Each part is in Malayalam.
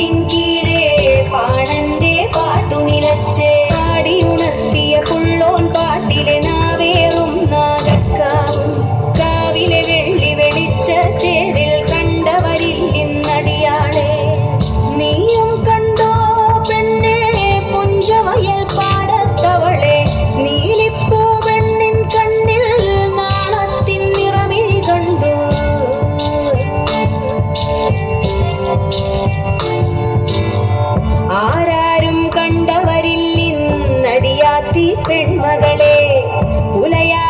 thinking 不累呀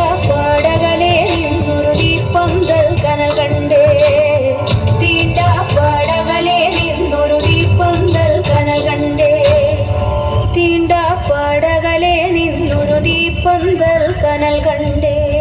കനൽ കണ്ടേ